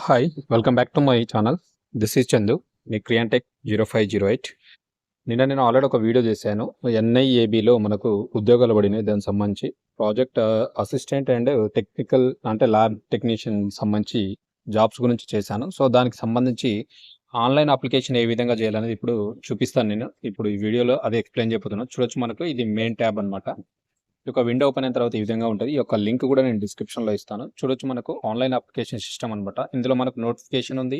Hi welcome back to my channel this is Chandu me క్రియాంటెక్ zero five zero eight నిన్న నేను already ఒక video చేశాను. ఎన్ఐఏబిలో మనకు ఉద్యోగాలు పడినాయి. దానికి సంబంధించి ప్రాజెక్ట్ అసిస్టెంట్ అండ్ టెక్నికల్ అంటే ల్యాబ్ టెక్నీషియన్ సంబంధించి జాబ్స్ గురించి చేశాను. సో దానికి సంబంధించి ఆన్లైన్ అప్లికేషన్ ఏ విధంగా చేయాలనేది ఇప్పుడు చూపిస్తాను నేను. ఇప్పుడు ఈ వీడియోలో అదే ఎక్స్ప్లెయిన్ చేయబోతున్నాను. చూడొచ్చు మనకు ఇది మెయిన్ ట్యాబ్ అనమాట ఈ యొక్క విండో ఓపెన్ అయిన తర్వాత ఈ విధంగా ఉంటుంది. ఈ యొక్క లింక్ కూడా నేను డిస్క్రిప్షన్లో ఇస్తాను. చూడొచ్చు మనకు ఆన్లైన్ అప్లికేషన్ సిస్టమ్ అనమాట ఇందులో మనకు నోటిఫికేషన్ ఉంది.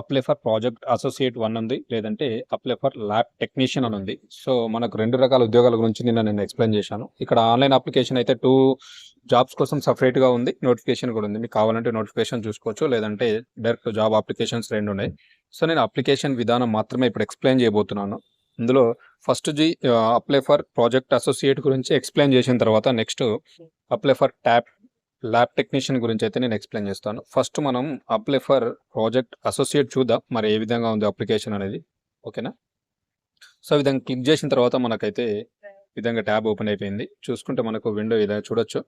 Apply for project associate one ఉంది. లేదంటే అప్లై ఫర్ ల్యాబ్ టెక్నీషియన్ అని ఉంది. సో మనకు రెండు రకాల ఉద్యోగాల గురించి నిన్న నేను ఎక్స్ప్లెయిన్ చేశాను. ఇక్కడ ఆన్లైన్ అప్లికేషన్ అయితే టూ జాబ్స్ కోసం సపరేట్గా ఉంది. నోటిఫికేషన్ కూడా ఉంది. మీకు కావాలంటే నోటిఫికేషన్ చూసుకోవచ్చు. లేదంటే డైరెక్ట్ జాబ్ అప్లికేషన్స్ రెండు ఉన్నాయి. సో నేను అప్లికేషన్ విధానం మాత్రమే ఇప్పుడు ఎక్స్ప్లెయిన్ చేయబోతున్నాను. ఇందులో ఫస్ట్ జీ అప్లై ఫర్ ప్రాజెక్ట్ అసోసియేట్ గురించి ఎక్స్ప్లెయిన్ చేసిన తర్వాత next apply for tap lab technician గురించి అయితే నేను ఎక్స్ప్లెయిన్ చేస్తాను. ఫస్ట్ మనం అప్లై ఫర్ ప్రాజెక్ట్ అసోసియేట్ చూద్దాం. మరి ఏ విధంగా ఉంది అప్లికేషన్ అనేది? ఓకేనా సో విధంగా క్లిక్ చేసిన తర్వాత మనకైతే ఈ విధంగా ట్యాబ్ ఓపెన్ అయిపోయింది. చూసుకుంటే మనకు విండో ఇలా చూడొచ్చు.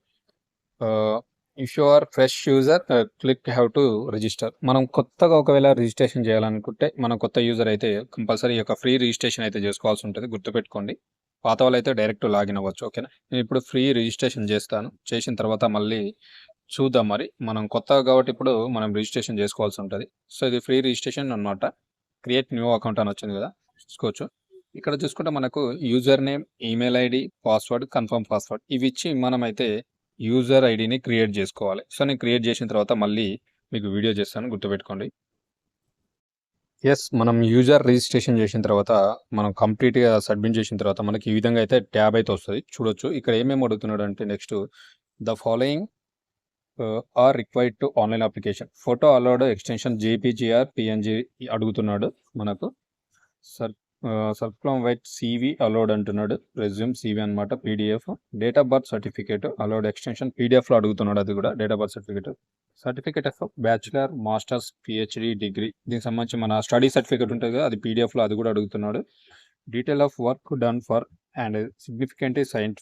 If you are fresh user click have to register మనం కొత్తగా ఒకవేళ రిజిస్ట్రేషన్ చేయాలనుకుంటే మనం కొత్త యూజర్ అయితే కంపల్సరీ యొక్క ఫ్రీ రిజిస్ట్రేషన్ అయితే చేసుకోవాల్సి ఉంటుంది. గుర్తుపెట్టుకోండి. పాత వాళ్ళు అయితే డైరెక్ట్ లాగిన్ అవ్వచ్చు ఓకేనా నేను ఇప్పుడు ఫ్రీ రిజిస్ట్రేషన్ చేస్తాను. చేసిన తర్వాత మళ్ళీ చూద్దాం మరి. మనం కొత్తగా కాబట్టి ఇప్పుడు మనం రిజిస్ట్రేషన్ చేసుకోవాల్సి ఉంటుంది. సో ఇది ఫ్రీ రిజిస్ట్రేషన్ అన్నమాట. క్రియేట్ న్యూ అకౌంట్ అని వచ్చింది కదా? చూసుకోవచ్చు. ఇక్కడ చూసుకుంటే మనకు user name email ID password confirm password ఇవి ఇచ్చి మనమైతే యూజర్ ఐడిని క్రియేట్ చేసుకోవాలి. సో నేను క్రియేట్ చేసిన తర్వాత మళ్ళీ మీకు వీడియో చేస్తాను. గుర్తుపెట్టుకోండి. ఎస్ మనం యూజర్ రిజిస్ట్రేషన్ చేసిన తర్వాత మనం కంప్లీట్గా సబ్మిట్ చేసిన తర్వాత మనకి ఈ విధంగా అయితే ట్యాబ్ అయితే వస్తుంది. చూడొచ్చు. ఇక్కడ ఏమేమి అడుగుతున్నాడు అంటే next the following uh, are required to online application. Photo allowed extension JPG or PNG అడుగుతున్నాడు మనకు. సర్ సర్ఫ్లామ్ వైట్ సివి అలౌడ్ అంటున్నాడు. రెజ్యూమ్ సివి అనమాట PDF date of birth certificate allowed extension పీడిఎఫ్లో అడుగుతున్నాడు అది కూడా date of birth certificate certificate of bachelor masters PhD degree దీనికి సంబంధించి మన స్టడీ సర్టిఫికేట్ ఉంటుంది కదా అది పీడిఎఫ్లో అది కూడా అడుగుతున్నాడు. Detail of work done for and significant saint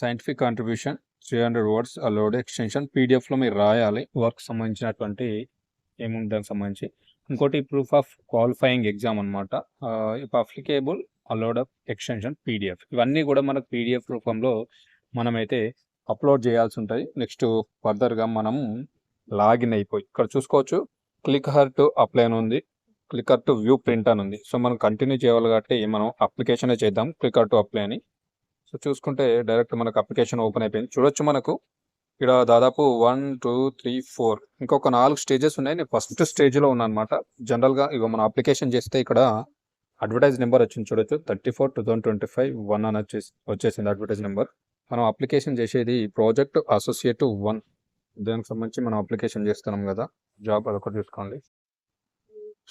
scientific contribution three hundred words allowed extension పీడిఎఫ్లో మీరు రాయాలి. వర్క్ సంబంధించినటువంటి ఏముంది దానికి సంబంధించి? ఇంకోటి ప్రూఫ్ ఆఫ్ క్వాలిఫైయింగ్ ఎగ్జామ్ అనమాట if applicable allowed extension PDF ఇవన్నీ కూడా మనకు పీడిఎఫ్ రూపంలో మనమైతే అప్లోడ్ చేయాల్సి ఉంటుంది నెక్స్ట్ ఫర్దర్గా మనం లాగిన్ అయిపోయి ఇక్కడ చూసుకోవచ్చు క్లిక్ హర్ టు అప్లై అని ఉంది క్లికర్ టు వ్యూ ప్రింట్ అని ఉంది. సో మనం కంటిన్యూ చేయాలి కాబట్టి మనం అప్లికేషన్ చేద్దాం క్లికర్ టు అప్లై అని. సో చూసుకుంటే డైరెక్ట్ మనకు అప్లికేషన్ ఓపెన్ అయిపోయింది. చూడొచ్చు మనకు ఇక్కడ దాదాపు వన్ టూ త్రీ ఫోర్. ఇంకొక నాలుగు స్టేజెస్ ఉన్నాయి. నేను ఫస్ట్ స్టేజ్లో ఉన్నాను అనమాట జనరల్గా ఇక మనం అప్లికేషన్ చేస్తే ఇక్కడ అడ్వర్టైజ్ నెంబర్ వచ్చింది చూడొచ్చు. Thirty four two thousand twenty five one అని వచ్చేసి వచ్చేసింది అడ్వర్టైజ్ నెంబర్. మనం అప్లికేషన్ చేసేది ప్రాజెక్ట్ అసోసియేట్ వన్. దానికి సంబంధించి మనం అప్లికేషన్ చేస్తున్నాం కదా. జాబ్ అదొకటి చూసుకోండి.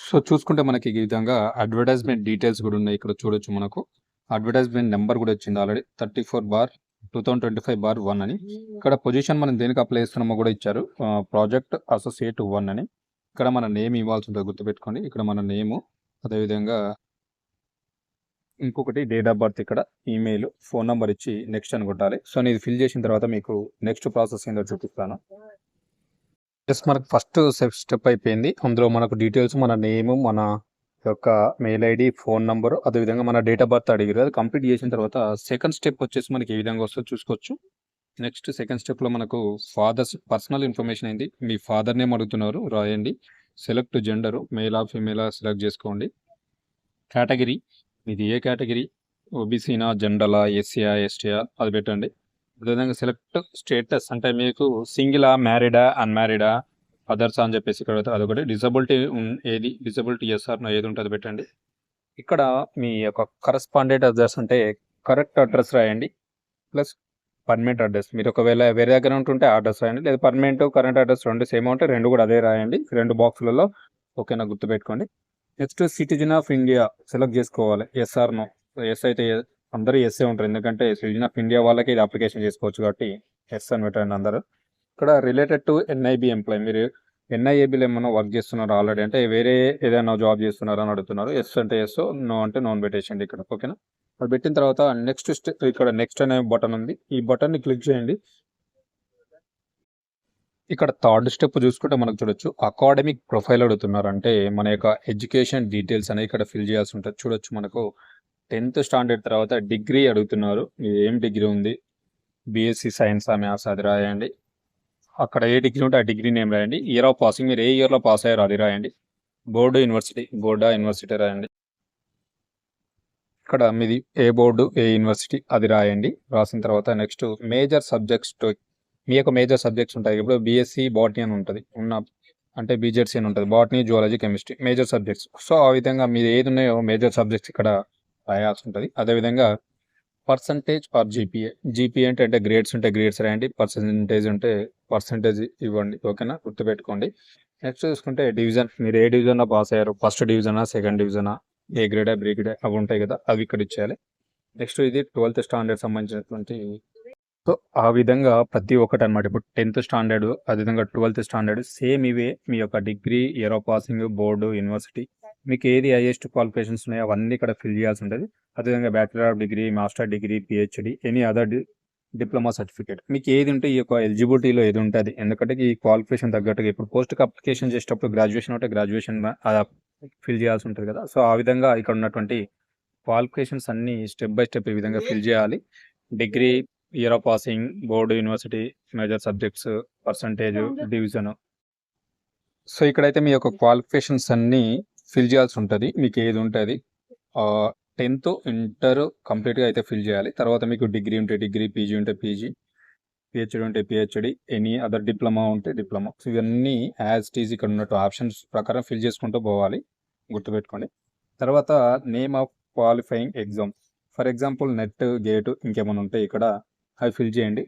సో చూసుకుంటే మనకి ఈ విధంగా అడ్వర్టైజ్మెంట్ డీటెయిల్స్ కూడా ఉన్నాయి. ఇక్కడ చూడొచ్చు మనకు. అడ్వర్టైజ్మెంట్ నెంబర్ కూడా వచ్చింది already. Thirty four bar two thousand twenty five bar one అని ఇక్కడ పొజిషన్ మనం దేనికి అప్లై చేస్తున్నామో కూడా ఇచ్చారు. ప్రాజెక్ట్ అసోసియేట్ వన్ అని. ఇక్కడ మన నేమ్ ఇవ్వాల్సి ఉంటుంది గుర్తుపెట్టుకోండి. ఇక్కడ మన నేము అదేవిధంగా ఇంకొకటి డేట్ ఆఫ్ బర్త్ ఇక్కడ ఈమెయిల్ ఫోన్ నెంబర్ ఇచ్చి నెక్స్ట్ అని కొట్టాలి. సో నేను ఇది ఫిల్ చేసిన తర్వాత మీకు నెక్స్ట్ ప్రాసెస్ ఏందో చూపిస్తాను. జస్ట్ మనకు ఫస్ట్ స్టెప్ అయిపోయింది. అందులో మనకు డీటెయిల్స్ మన నేమ్ మన యొక్క మెయిల్ ఐడి ఫోన్ నంబర్ అదేవిధంగా మన డేట్ ఆఫ్ బర్త్ అడిగారు. అది కంప్లీట్ చేసిన తర్వాత సెకండ్ స్టెప్ వచ్చేసి మనకి ఏ విధంగా వస్తుందో చూసుకోవచ్చు. నెక్స్ట్ సెకండ్ స్టెప్లో మనకు ఫాదర్స్ పర్సనల్ ఇన్ఫర్మేషన్ అయింది. మీ ఫాదర్ నేమ్ అడుగుతున్నారు. రాయండి. సెలెక్ట్ జెండరు మెయిల్ ఆ ఫీమేల్ సెలెక్ట్ చేసుకోండి. కేటగిరీ ఇది ఏ కేటగిరీ? ఓబీసీనా జెండలా ఎస్సీఆ ఎస్టీఆ అది పెట్టండి. అదేవిధంగా సెలెక్ట్ స్టేటస్ అంటే మీకు సింగిలా మ్యారీడా అన్మ్యారీడా? అదర్స్ అని చెప్పేసి ఇక్కడ అదొకటి. డిజబిలిటీ ఏది? డిజబిలిటీ ఎస్ఆర్ ఏది ఉంటుంది పెట్టండి. ఇక్కడ మీ యొక్క కరస్పాండెంట్ అడ్రస్ అంటే కరెక్ట్ అడ్రస్ రాయండి. ప్లస్ పర్మనెంట్ అడ్రస్ మీరు ఒకవేళ వేరే దగ్గర ఉంటుంటే అడ్రస్ రాయండి. లేదా పర్మనెంట్ కరెంట్ అడ్రస్ రెండు సేమ్ ఉంటే రెండు కూడా అదే రాయండి. రెండు బాక్సులలో ఓకేనా గుర్తుపెట్టుకోండి. Next citizen of India select చేసుకోవాలి. ఎస్ఆర్ నో ఎస్ అయితే అందరూ ఎస్ఏ ఉంటారు. ఎందుకంటే సిటిజన్ ఆఫ్ ఇండియా వాళ్ళకి ఇది అప్లికేషన్ చేసుకోవచ్చు కాబట్టి ఎస్ అని పెట్టండి అందరూ. ఇక్కడ రిలేటెడ్ టు ఎన్ఐబి ఎంప్లాయ్ మీరు ఎన్ఐఏబిలో ఏమన్నా వర్క్ చేస్తున్నారు ఆల్రెడీ అంటే వేరే ఏదైనా జాబ్ చేస్తున్నారా అని అడుగుతున్నారు. ఎస్ అంటే ఎస్ నో అంటే నోన్ పెట్టేసండి ఇక్కడ. ఓకేనా అది పెట్టిన తర్వాత నెక్స్ట్ ఇక్కడ నెక్స్ట్ అనే బటన్ ఉంది. ఈ బటన్ని క్లిక్ చేయండి. ఇక్కడ థర్డ్ స్టెప్ చూసుకుంటే మనకు చూడొచ్చు. అకాడమిక్ ప్రొఫైల్ అడుగుతున్నారు. అంటే మన యొక్క ఎడ్యుకేషన్ డీటెయిల్స్ అనేవి ఇక్కడ ఫిల్ చేయాల్సి ఉంటుంది. చూడొచ్చు మనకు. టెన్త్ స్టాండర్డ్ తర్వాత డిగ్రీ అడుగుతున్నారు. ఏం డిగ్రీ ఉంది? బీఎస్సీ సైన్స్ ఆ ఆసాది రాయండి. అక్కడ ఏ డిగ్రీ ఉంటే ఆ డిగ్రీ నేమ్ రాయండి? ఇయర్ ఆఫ్ పాసింగ్ మీరు ఏ ఇయర్లో పాస్ అయ్యారు అది రాయండి. బోర్డు యూనివర్సిటీ బోర్డా యూనివర్సిటీ రాయండి. ఇక్కడ మీది ఏ బోర్డు ఏ యూనివర్సిటీ అది రాయండి. రాసిన తర్వాత నెక్స్ట్ మేజర్ సబ్జెక్ట్స్ మీ యొక్క మేజర్ సబ్జెక్ట్స్ ఉంటాయి. ఇప్పుడు బీఎస్సీ బాటనీ అని ఉంటుంది. ఉన్న అంటే బీజెడ్సీ అని ఉంటుంది. Botany zoology chemistry major subjects so ఆ విధంగా మీరు ఏది ఉన్నాయో మేజర్ సబ్జెక్ట్స్ ఇక్కడ రాయాల్సి ఉంటుంది. అదేవిధంగా పర్సంటేజ్ ఆర్ జీపీఏ జీపీఏ అంటే అంటే గ్రేడ్స్ ఉంటే గ్రేడ్స్ రాయండి పర్సంటేజ్ ఉంటే పర్సంటేజ్ ఇవ్వండి ఓకేనా? గుర్తుపెట్టుకోండి. నెక్స్ట్ చూసుకుంటే డివిజన్ మీరు ఏ డివిజన్లో పాస్ అయ్యారు? ఫస్ట్ డివిజనా సెకండ్ డివిజనా ఏ గ్రేడా బి గ్రేడా అవి ఉంటాయి కదా అవి ఇక్కడ ఇచ్చేయాలి. నెక్స్ట్ ఇది ట్వెల్త్ స్టాండర్డ్ సంబంధించినటువంటి సో ఆ విధంగా ప్రతి ఒక్కటి అనమాట ఇప్పుడు టెన్త్ స్టాండర్డ్ అదేవిధంగా ట్వెల్త్ స్టాండర్డ్ సేమ్ ఇవే మీ యొక్క degree year of passing board university మీకు ఏది హైయెస్ట్ క్వాలిఫికేషన్స్ ఉన్నాయో అవన్నీ ఇక్కడ ఫిల్ చేయాల్సి ఉంటుంది అదేవిధంగా bachelor of degree master degree PhD any other diploma certificate మీకు ఏది ఉంటే ఈ యొక్క ఎలిజిబిలిటీలో ఏది ఉంటుంది ఎందుకంటే ఈ క్వాలిఫికేషన్ తగ్గట్టుగా ఇప్పుడు పోస్ట్కి అప్లికేషన్ చేసేటప్పుడు గ్రాడ్యుయేషన్ ఉంటే గ్రాడ్యుయేషన్ ఫిల్ చేయాల్సి ఉంటుంది కదా. సో ఆ విధంగా ఇక్కడ ఉన్నటువంటి క్వాలిఫికేషన్స్ అన్ని స్టెప్ బై స్టెప్ ఈ విధంగా ఫిల్ చేయాలి. Degree year of passing board university major subjects percentage division so ఇక్కడైతే మీ యొక్క క్వాలిఫికేషన్స్ అన్ని ఫిల్ చేయాల్సి ఉంటుంది. మీకు ఏది ఉంటుంది టెన్త్ ఇంటర్ కంప్లీట్గా అయితే ఫిల్ చేయాలి. తర్వాత మీకు డిగ్రీ ఉంటే డిగ్రీ పీజీ ఉంటే పీజీ పిహెచ్డి ఉంటే పిహెచ్డి ఎనీ అదర్ డిప్లొమా ఉంటే డిప్లొమా. సో ఇవన్నీ యాజ్ టీజ్ ఇక్కడ ఉన్నట్టు ఆప్షన్స్ ప్రకారం ఫిల్ చేసుకుంటూ పోవాలి. గుర్తుపెట్టుకోండి. తర్వాత name of qualifying exam for example NET GATE ఇంకేమైనా ఉంటే ఇక్కడ అవి ఫిల్ చేయండి.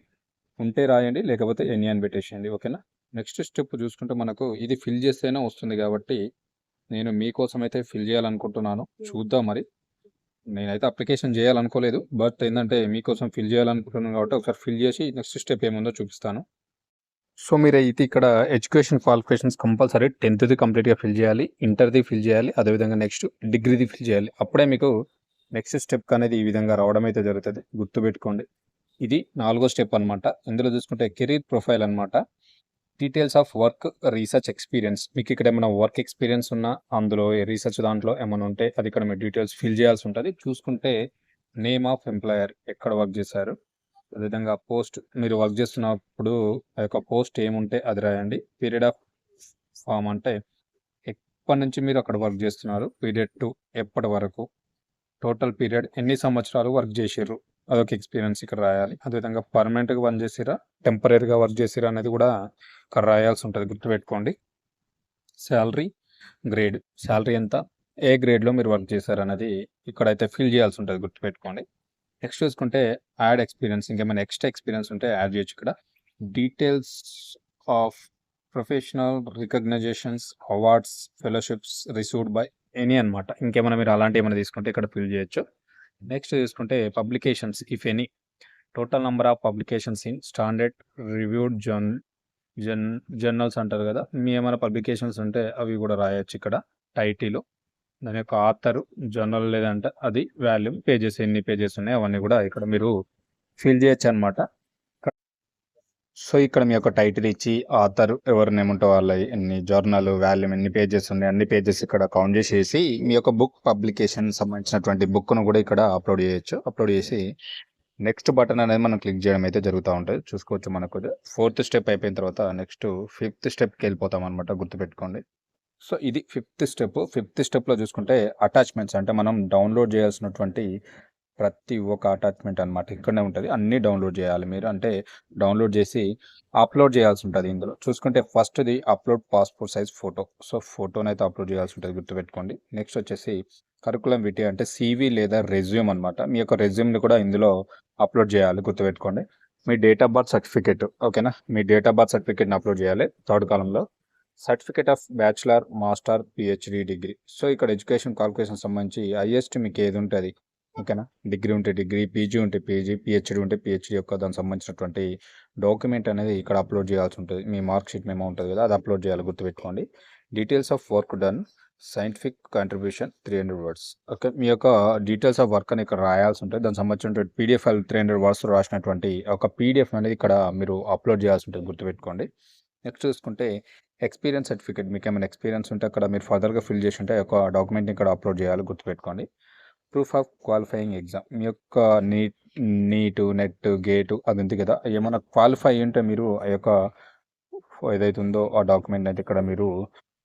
ఉంటే రాయండి లేకపోతే ఎనీ అని పెట్టేసేయండి. ఓకేనా? నెక్స్ట్ స్టెప్ చూసుకుంటే మనకు ఇది ఫిల్ చేస్తేనే వస్తుంది కాబట్టి నేను మీకోసం అయితే ఫిల్ చేయాలనుకుంటున్నాను. చూద్దాం మరి. నేనైతే అప్లికేషన్ చేయాలనుకోలేదు. బట్ ఏంటంటే మీకోసం ఫిల్ చేయాలనుకుంటున్నాను కాబట్టి ఒకసారి ఫిల్ చేసి నెక్స్ట్ స్టెప్ ఏముందో చూపిస్తాను. సో మీరు అయితే ఇక్కడ ఎడ్యుకేషన్ క్వాలిఫికేషన్స్ కంపల్సరీ టెన్త్ది కంప్లీట్గా ఫిల్ చేయాలి. ఇంటర్ది ఫిల్ చేయాలి. అదేవిధంగా నెక్స్ట్ డిగ్రీది ఫిల్ చేయాలి. అప్పుడే మీకు నెక్స్ట్ స్టెప్ అనేది ఈ విధంగా రావడం అయితే జరుగుతుంది. గుర్తుపెట్టుకోండి. ఇది నాలుగో స్టెప్ అనమాట ఇందులో చూసుకుంటే కెరీర్ ప్రొఫైల్ అనమాట details of work research experience మీకు ఇక్కడ ఏమైనా వర్క్ ఎక్స్పీరియన్స్ ఉన్నా అందులో రీసెర్చ్ దాంట్లో ఏమైనా ఉంటే అది ఇక్కడ మీరు డీటెయిల్స్ ఫిల్ చేయాల్సి ఉంటుంది. చూసుకుంటే నేమ్ ఆఫ్ ఎంప్లాయర్ ఎక్కడ వర్క్ చేశారు అదేవిధంగా పోస్ట్ మీరు వర్క్ చేస్తున్నప్పుడు ఆ యొక్క పోస్ట్ ఏముంటే అది రాయండి. పీరియడ్ ఆఫ్ ఫామ్ అంటే ఎప్పటి నుంచి మీరు అక్కడ వర్క్ చేస్తున్నారు పీరియడ్ టు ఎప్పటి వరకు టోటల్ పీరియడ్ ఎన్ని సంవత్సరాలు వర్క్ చేసారు అదొక ఎక్స్పీరియన్స్ ఇక్కడ రాయాలి. అదేవిధంగా పర్మనెంట్గా వర్క్ చేసిరా టెంపరీగా వర్క్ చేసిరా అనేది కూడా ఇక్కడ రాయాల్సి ఉంటుంది. గుర్తుపెట్టుకోండి. శాలరీ గ్రేడ్ శాలరీ ఎంత ఏ గ్రేడ్లో మీరు వర్క్ చేశారు అనేది ఇక్కడైతే ఫిల్ చేయాల్సి ఉంటుంది. గుర్తుపెట్టుకోండి. నెక్స్ట్ చూసుకుంటే యాడ్ ఎక్స్పీరియన్స్ ఇంకేమైనా ఎక్స్ట్రా ఎక్స్పీరియన్స్ ఉంటే యాడ్ చేయొచ్చు ఇక్కడ. Details of professional recognitions awards fellowships received by any అనమాట ఇంకేమైనా మీరు అలాంటి ఏమైనా తీసుకుంటే ఇక్కడ ఫిల్ చేయొచ్చు. నెక్స్ట్ చూసుకుంటే publications if any total number of publications in standard reviewed జర్న్ జన్ జర్నల్స్ అంటారు కదా. మీ ఏమైనా పబ్లికేషన్స్ ఉంటే అవి కూడా రాయొచ్చు ఇక్కడ టైటిల్ దాని యొక్క ఆథర్ జర్నల్ లేదంటే అది వాల్యూమ్ పేజెస్ ఎన్ని పేజెస్ ఉన్నాయి అవన్నీ కూడా ఇక్కడ మీరు ఫిల్ చేయొచ్చు అనమాట సో ఇక్కడ మీ యొక్క టైటిల్ ఇచ్చి ఆథర్ ఎవరు నేముంటే వాళ్ళ ఎన్ని జర్నల్ వాల్యూమ్ ఎన్ని పేజెస్ ఉన్నాయి అన్ని పేజెస్ ఇక్కడ కౌంట్ చేసేసి మీ యొక్క బుక్ పబ్లికేషన్ సంబంధించినటువంటి బుక్ను కూడా ఇక్కడ అప్లోడ్ చేయొచ్చు. అప్లోడ్ చేసి నెక్స్ట్ బటన్ అనేది మనం క్లిక్ చేయడం అయితే జరుగుతూ ఉంటుంది. చూసుకోవచ్చు మనకు ఫోర్త్ స్టెప్ అయిపోయిన తర్వాత నెక్స్ట్ ఫిఫ్త్ స్టెప్కి వెళ్ళిపోతాం అనమాట గుర్తుపెట్టుకోండి. సో ఇది ఫిఫ్త్ స్టెప్. ఫిఫ్త్ స్టెప్లో చూసుకుంటే అటాచ్మెంట్స్ అంటే మనం డౌన్లోడ్ చేయాల్సినటువంటి ప్రతి ఒక్క అటాచ్మెంట్ అనమాట ఇక్కడనే ఉంటుంది. అన్నీ డౌన్లోడ్ చేయాలి మీరు. అంటే డౌన్లోడ్ చేసి అప్లోడ్ చేయాల్సి ఉంటుంది ఇందులో. చూసుకుంటే ఫస్ట్ది upload passport size photo so ఫోటోనైతే upload చేయాల్సి ఉంటుంది గుర్తుపెట్టుకోండి. నెక్స్ట్ వచ్చేసి కరికులం విటి అంటే సీవీ లేదా రెజ్యూమ్ అనమాట మీ యొక్క రెజ్యూమ్ని కూడా ఇందులో అప్లోడ్ చేయాలి గుర్తుపెట్టుకోండి. మీ డేట్ ఆఫ్ బర్త్ సర్టిఫికేట్ ఓకేనా? మీ డేట్ ఆఫ్ బర్త్ సర్టిఫికేట్ని అప్లోడ్ చేయాలి థర్డ్ కాలంలో. Certificate of bachelor master PhD degree so ఇక్కడ ఎడ్యుకేషన్ క్వాలిఫికేషన్ సంబంధించి హైయెస్ట్ మీకు ఏది ఉంటుంది? ఓకేనా? డిగ్రీ ఉంటే డిగ్రీ పీజీ ఉంటే పీజీ పిహెచ్డి ఉంటే పిహెచ్డి యొక్క దానికి సంబంధించినటువంటి డాక్యుమెంట్ అనేది ఇక్కడ అప్లోడ్ చేయాల్సి ఉంటుంది. మీ మార్క్ షీట్ మేము ఉంటుంది కదా అది అప్లోడ్ చేయాలి గుర్తుపెట్టుకోండి. Details of work done scientific contribution three hundred words okay మీ యొక్క డీటెయిల్స్ ఆఫ్ వర్క్ అని ఇక్కడ రాయాల్సి ఉంటుంది. దానికి సంబంధించిన పీడిఎఫ్ త్రీ హండ్రెడ్ వర్డ్స్ రాసినటువంటి ఒక పీడిఎఫ్ అనేది ఇక్కడ మీరు అప్లోడ్ చేయాల్సి ఉంటుంది గుర్తుపెట్టుకోండి. నెక్స్ట్ చూసుకుంటే ఎక్స్పీరియన్స్ సర్టిఫికేట్ మీకు ఏమైనా ఎక్స్పీరియన్స్ ఉంటే అక్కడ మీరు ఫర్దర్గా ఫిల్ చేసి ఉంటే ఒక డాక్యుమెంట్ని ఇక్కడ అప్లోడ్ చేయాలి గుర్తుపెట్టుకోండి. ప్రూఫ్ ఆఫ్ క్వాలిఫైయింగ్ ఎగ్జామ్ మీ యొక్క నీట్ నీటు నెట్ గేటు అది ఉంది కదా ఏమైనా క్వాలిఫై ఉంటే మీరు ఆ యొక్క ఏదైతే ఉందో ఆ డాక్యుమెంట్ అయితే ఇక్కడ మీరు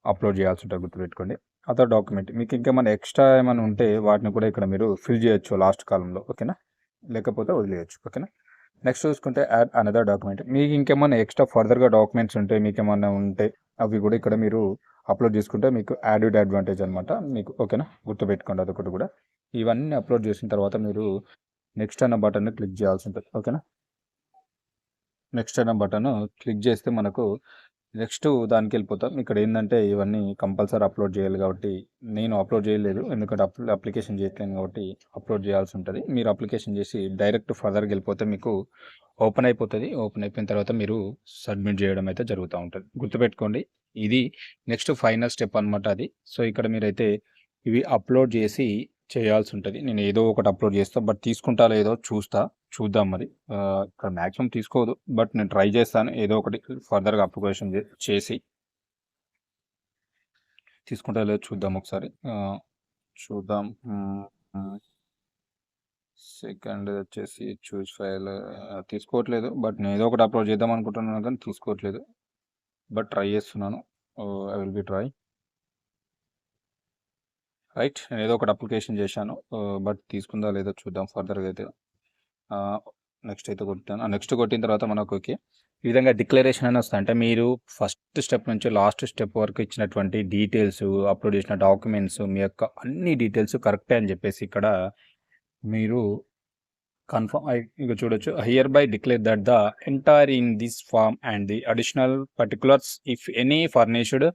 అప్లోడ్ చేయాల్సి ఉంటుంది గుర్తుపెట్టుకోండి. అదర్ డాక్యుమెంట్ మీకు ఇంకేమైనా ఎక్స్ట్రా ఏమైనా ఉంటే వాటిని కూడా ఇక్కడ మీరు ఫిల్ చేయొచ్చు లాస్ట్ కాలంలో ఓకేనా? లేకపోతే వదిలేయచ్చు. ఓకేనా? నెక్స్ట్ చూసుకుంటే యాడ్ అనదర్ డాక్యుమెంట్ మీకు ఇంకేమైనా ఎక్స్ట్రా ఫర్దర్గా డాక్యుమెంట్స్ ఉంటే మీకు ఏమైనా ఉంటే అవి కూడా ఇక్కడ మీరు అప్లోడ్ చేసుకుంటే మీకు యాడెడ్ అడ్వాంటేజ్ అనమాట మీకు ఓకేనా? గుర్తుపెట్టుకోండి అదొకటి కూడా. ఇవన్నీ అప్లోడ్ చేసిన తర్వాత మీరు నెక్స్ట్ అన్న బటన్ క్లిక్ చేయాల్సి ఉంటుంది. ఓకేనా? నెక్స్ట్ అన్న బటన్ క్లిక్ చేస్తే మనకు నెక్స్ట్ దానికి వెళ్ళిపోతాం ఇక్కడ ఏంటంటే ఇవన్నీ కంపల్సరీ అప్లోడ్ చేయాలి కాబట్టి నేను అప్లోడ్ చేయలేదు. ఎందుకంటే అప్లికేషన్ చేయట్లేను కాబట్టి అప్లోడ్ చేయాల్సి ఉంటుంది. మీరు అప్లికేషన్ చేసి డైరెక్ట్ ఫర్దర్కి వెళ్ళిపోతే మీకు ఓపెన్ అయిపోతుంది. ఓపెన్ అయిపోయిన తర్వాత మీరు సబ్మిట్ చేయడం అయితే జరుగుతూ ఉంటుంది. గుర్తుపెట్టుకోండి ఇది నెక్స్ట్ ఫైనల్ స్టెప్ అనమాట అది. సో ఇక్కడ మీరైతే ఇవి అప్లోడ్ చేసి చేయాల్సి ఉంటుంది నేను ఏదో ఒకటి అప్లోడ్ చేస్తా. బట్ తీసుకుంటా లేదో చూస్తా. చూద్దాం మరి. ఇక్కడ మ్యాక్సిమం తీసుకోదు. బట్ నేను ట్రై చేస్తాను. ఏదో ఒకటి ఫర్దర్గా అప్లికేషన్ చేసి. తీసుకుంటా లేదో చూద్దాం ఒకసారి. చూద్దాం. సెకండ్ వచ్చేసి చూస్ ఫైల్. తీసుకోవట్లేదు. బట్ నేను ఏదో ఒకటి అప్లోడ్ చేద్దాం అనుకుంటున్నాను కానీ తీసుకోవట్లేదు. బట్ ట్రై చేస్తున్నాను. I will be try. Right నేను ఏదో ఒకటి అప్లికేషన్ చేశాను. బట్ తీసుకుందా లేదో చూద్దాం ఫర్దర్గా అయితే. నెక్స్ట్ అయితే కొట్టాను నెక్స్ట్ కొట్టిన తర్వాత మనకు ఓకే. ఈ విధంగా డిక్లరేషన్ అని వస్తుంది అంటే మీరు ఫస్ట్ స్టెప్ నుంచి లాస్ట్ స్టెప్ వరకు ఇచ్చినటువంటి డీటెయిల్స్ అప్లోడ్ చేసిన డాక్యుమెంట్స్ మీ యొక్క అన్ని డీటెయిల్స్ కరెక్టే అని చెప్పేసి ఇక్కడ మీరు కన్ఫర్మ్ ఇక చూడొచ్చు. Hereby declare that the entire in this form and the additional particulars if any furnished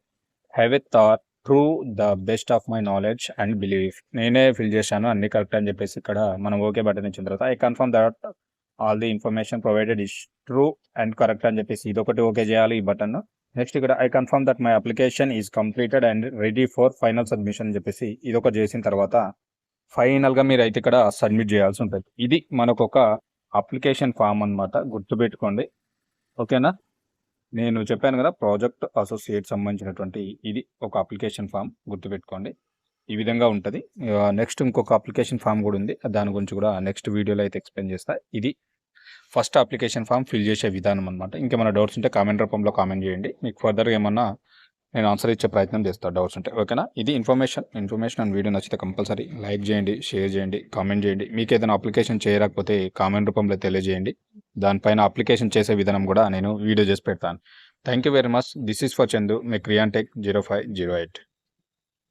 have a thought true the best of my knowledge and believe నేనే ఫిల్ చేశాను అన్ని కరెక్ట్ అని చెప్పేసి ఇక్కడ మనం ఓకే బటన్ ఇచ్చిన తర్వాత I confirm that all the information provided is true and correct అని చెప్పేసి ఇదొకటి ఓకే చేయాలి ఈ బటన్ నెక్స్ట్ ఇక్కడ I confirm that my application is completed and ready for final submission అని చెప్పేసి ఇదొక చేసిన తర్వాత ఫైనల్గా మీరు అయితే ఇక్కడ సబ్మిట్ చేయాల్సి ఉంటుంది. ఇది మనకు ఒక అప్లికేషన్ ఫామ్ అన్నమాట. గుర్తుపెట్టుకోండి. ఓకేనా నేను చెప్పాను కదా ప్రాజెక్ట్ అసోసియేట్ సంబంధించినటువంటి ఇది ఒక అప్లికేషన్ ఫామ్ గుర్తుపెట్టుకోండి. ఈ విధంగా ఉంటుంది. నెక్స్ట్ ఇంకొక అప్లికేషన్ ఫామ్ కూడా ఉంది. దాని గురించి కూడా నెక్స్ట్ వీడియోలో అయితే ఎక్స్ప్లెయిన్ చేస్తా. ఇది ఫస్ట్ అప్లికేషన్ ఫామ్ ఫిల్ చేసే విధానం అనమాట ఇంకేమైనా డౌట్స్ ఉంటే కామెంట్ రూపంలో కామెంట్ చేయండి. మీకు ఫర్దర్గా ఏమన్నా నేను ఆన్సర్ ఇచ్చే ప్రయత్నం చేస్తాను డౌట్స్ ఉంటే. ఓకేనా ఇది ఇన్ఫర్మేషన్ ఇన్ఫర్మేషన్ అండ్ వీడియో నచ్చితే కంపల్సరీ లైక్ చేయండి షేర్ చేయండి కామెంట్ చేయండి. మీకు ఏదైనా అప్లికేషన్ చేయకపోతే కామెంట్ రూపంలో తెలియజేయండి. దానిపైన అప్లికేషన్ చేసే విధానం కూడా నేను వీడియో చేసి పెడతాను. Thank you very much this is for Chandu me క్రియాన్ tech zero five zero eight